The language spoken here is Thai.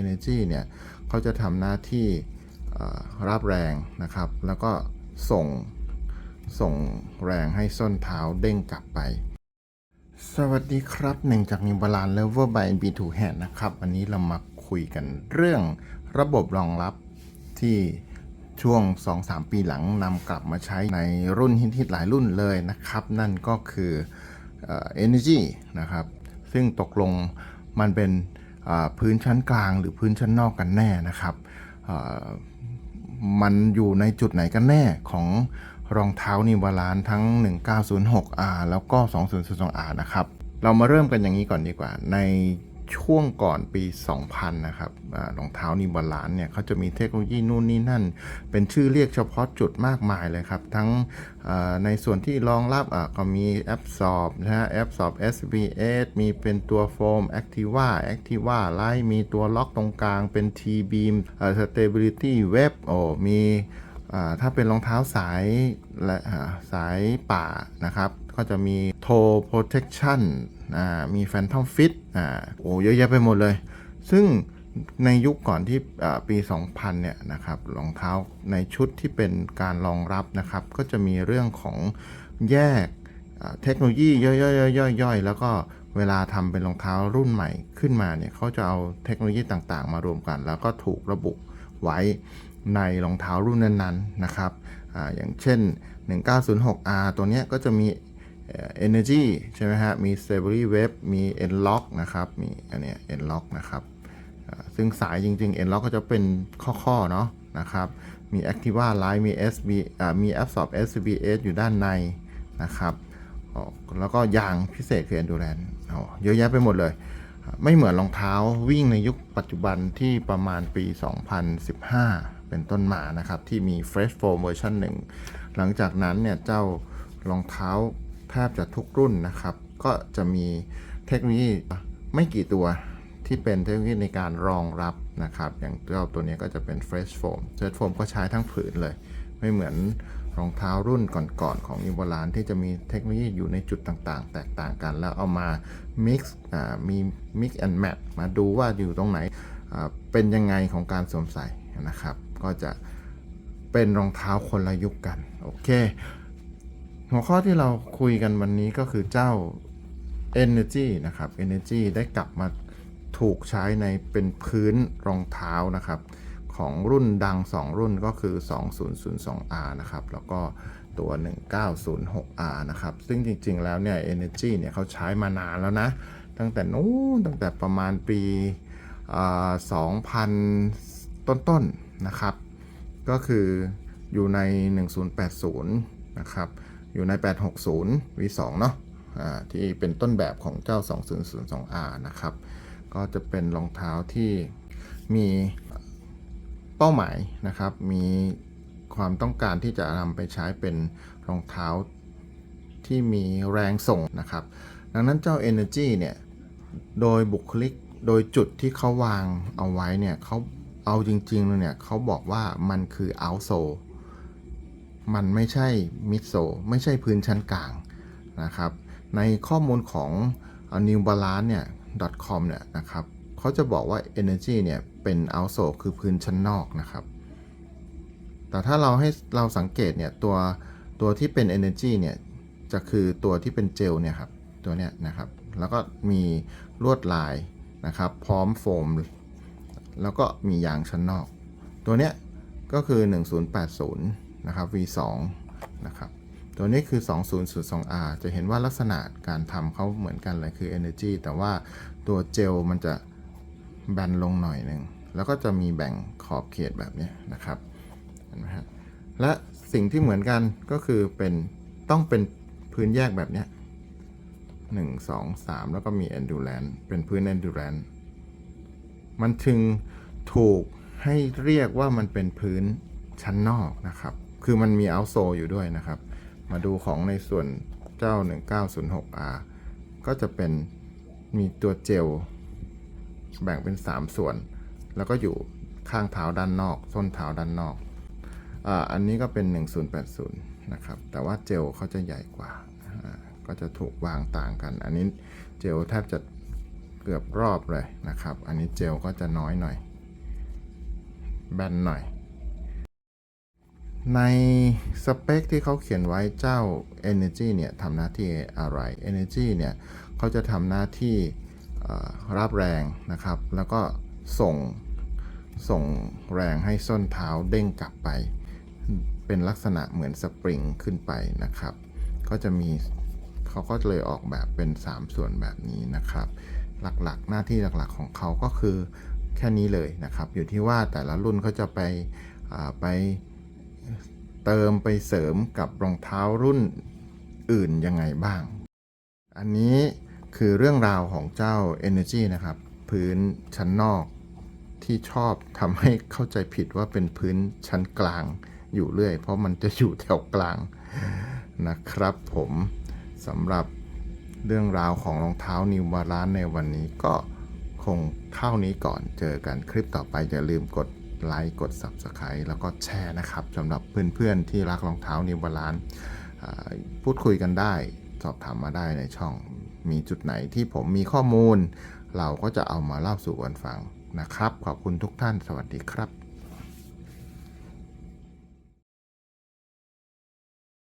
Energy เนี่ยเขาจะทำหน้าที่รับแรงนะครับ แล้วก็ส่งส่งแรงให้ส้นเท้าเด้งกลับไป สวัสดีครับหนึ่งจากนิวบาลานเลเวอร์บาย B2 Hand นะครับ วันนี้เรามาคุยกันเรื่องระบบรองรับที่ช่วง 2-3 ปีหลังนำกลับมาใช้ในรุ่นฮิตๆหลายรุ่นเลยนะครับ นั่นก็คือเอ่อ Energy นะครับ ซึ่งตกลงมันเป็น พื้นชั้นกลางหรือพื้นชั้นนอกกันแน่นะครับ มันอยู่ในจุดไหนกันแน่ของรองเท้านิวบาลานทั้ง 1906R แล้วก็ 2002R นะครับ เรามาเริ่มกันอย่างนี้ก่อนดีกว่า ใน ช่วงก่อนปี 2000 นะครับรองเท้านิบาลานเนี่ยเขาจะมีเทคโนโลยีนู่นนี่นั่น เป็นชื่อเรียกเฉพาะจุดมากมายเลยครับ ทั้งในส่วนที่รองรับก็มีแอปสอบนะฮะแอปสอบ SBS มีเป็นตัวโฟม Activa Activa Light มีตัวล็อกตรงกลางเป็น T-beam เอ่อ Stability Web โอ้มีถ้าเป็นรองเท้าสายและสายป่านะครับ ก็จะมี Toe Protection อ่ามี Phantom Fit อ่าโอ้เยอะแยะไปหมดเลย ซึ่งในยุคก่อนที่ปี 2000 เนี่ยนะครับรองเท้าในชุดที่เป็นการรองรับนะครับ ก็จะมีเรื่องของแยกเทคโนโลยีย่อยๆๆๆแล้วก็เวลาทำเป็นรองเท้ารุ่นใหม่ขึ้นมาเนี่ยเขาจะเอาเทคโนโลยีต่างๆ มารวมกัน แล้วก็ถูกระบุไว้ในรองเท้ารุ่นนั้นๆนะครับอาอย่างเช่น 1906R ตัวเนี้ยก็จะมี energy ใช่ไหมฮะ มี stability web มี n lock นะครับ มีอันเนี้ย n lock นะครับซึ่งสายจริงๆ n lock ก็จะเป็นข้อๆ เนาะนะครับ มี activa line มี sb อ่ามี absorb sbs อยู่ด้านในนะครับ แล้วก็ยางพิเศษคือ endurance อ๋อเยอะแยะไปหมดเลย ไม่เหมือนรองเท้าวิ่งในยุคปัจจุบันที่ประมาณปี 2015 เป็นต้นมานะครับ ที่มี Fresh Foam เวอร์ชันหนึ่ง หลังจากนั้นเนี่ยเจ้ารองเท้า แทบจะทุกรุ่นนะครับ ก็จะมีเทคโนโลยีไม่กี่ตัวที่เป็นเทคโนโลยีในการรองรับนะครับ อย่างเจ้าตัวนี้ก็จะเป็น Fresh Foam Fresh Foam ก็ใช้ทั้งผืนเลย ไม่เหมือนรองเท้ารุ่นก่อนๆของนิวบาลานที่จะมีเทคโนโลยีอยู่ในจุดต่างๆ แตกต่างกัน แล้วเอามา mix มี mix and match มาดูว่าอยู่ตรงไหนเป็นยังไงของการสวมใส่นะครับ ก็จะเป็นรองเท้าคนละยุคกัน โอเค หัวข้อที่เราคุยกันวันนี้ก็คือเจ้า Energy นะครับ Energy ได้กลับมาถูกใช้ในเป็นพื้นรองเท้านะครับ ของรุ่นดัง 2 รุ่นก็คือ 2002R นะครับ แล้วก็ตัว 1906R นะครับ ซึ่งจริงๆแล้วเนี่ย Energy เนี่ยเขาใช้มานานแล้วนะ ตั้งแต่นู้นตั้งแต่ประมาณปีอ่า2000 ต้นๆนะครับ ก็คืออยู่ใน 1080 นะครับ อยู่ใน 860 V2 เนาะอ่าที่เป็นต้นแบบของเจ้า 2002R นะครับ ก็จะเป็นรองเท้าที่มีเป้าหมายนะครับ มีความต้องการที่จะนำไปใช้เป็นรองเท้าที่มีแรงส่งนะครับ ดังนั้นเจ้า Energy เนี่ย โดยบุคลิก โดยจุดที่เขาวางเอาไว้เนี่ยเขาเอาจริงๆเลยเนี่ยเขาบอกว่ามันคือ outsole มันไม่ใช่ midsole ไม่ใช่พื้นชั้นกลางนะครับ ในข้อมูลของ new balance เนี่ย .com เนี่ยนะครับเขาจะบอกว่า energy เนี่ยเป็น outsole คือพื้นชั้นนอกนะครับ แต่ถ้าเราให้เราสังเกตเนี่ยตัวตัวที่เป็น energy เนี่ยจะคือตัวที่เป็นเจลเนี่ยครับตัวเนี้ยนะครับ แล้วก็มีลวดลายนะครับ พร้อมโฟม แล้วก็มียางชั้นนอก ตัวเนี้ยก็คือ 1080 นะครับ V2 นะครับตัวนี้คือ 2002R จะเห็นว่าลักษณะการทำเขาเหมือนกันเลยคือ Energy แต่ว่าตัวเจลมันจะแบนลงหน่อยหนึ่งแล้วก็จะมีแบ่งขอบเขตแบบนี้นะครับเห็นไหมฮะและสิ่งที่เหมือนกันก็คือเป็นต้องเป็นพื้นแยกแบบนี้หนึ่งสองสามแล้วก็มี endurance เป็นพื้น endurance มันถึงถูกให้เรียกว่ามันเป็นพื้นชั้นนอกนะครับ คือมันมี outsole อยู่ด้วยนะครับ มาดูของในส่วนเจ้า 1906R ก็จะเป็นมีตัวเจล แบ่งเป็น 3 ส่วน แล้วก็อยู่ข้างเท้าด้านนอก ส้นเท้าด้านนอกอ่าอันนี้ก็เป็น 1080 นะครับ แต่ว่าเจลเขาจะใหญ่กว่าก็จะถูกวางต่างกัน อันนี้เจลแทบจะเกือบรอบเลยนะครับ อันนี้เจลก็จะน้อยหน่อย แบนหน่อย ในสเปคที่เขาเขียนไว้เจ้า Energy เนี่ยทำหน้าที่อะไร Energy เนี่ยเขาจะทำหน้าที่รับแรงนะครับ แล้วก็ส่งส่งแรงให้ส้นเท้าเด้งกลับไป เป็นลักษณะเหมือนสปริงขึ้นไปนะครับ ก็จะมีเขาก็เลยออกแบบเป็น 3 ส่วนแบบนี้นะครับ หลักๆ หน้าที่หลักๆของเขาก็คือแค่นี้เลยนะครับ อยู่ที่ว่าแต่ละรุ่นเขาจะไปไป เติมไปเสริมกับรองเท้ารุ่นอื่นยังไงบ้าง อันนี้คือเรื่องราวของเจ้า Energy นะครับ พื้นชั้นนอกที่ชอบทำให้เข้าใจผิดว่าเป็นพื้นชั้นกลางอยู่เรื่อย เพราะมันจะอยู่แถวกลางนะครับผมสำหรับเรื่องราวของรองเท้านิวบาลานในวันนี้ก็คงเท่านี้ก่อนเจอกันคลิปต่อไปอย่าลืมกด ไลค์กด Subscribe แล้วก็แชร์นะครับสำหรับเพื่อนๆที่รักรองเท้านิวบาลานพูดคุยกันได้ สอบถามมาได้ในช่องมีจุดไหนที่ผมมีข้อมูล เราก็จะเอามาเล่าสู่กันฟังนะครับ ขอบคุณทุกท่านสวัสดีครับ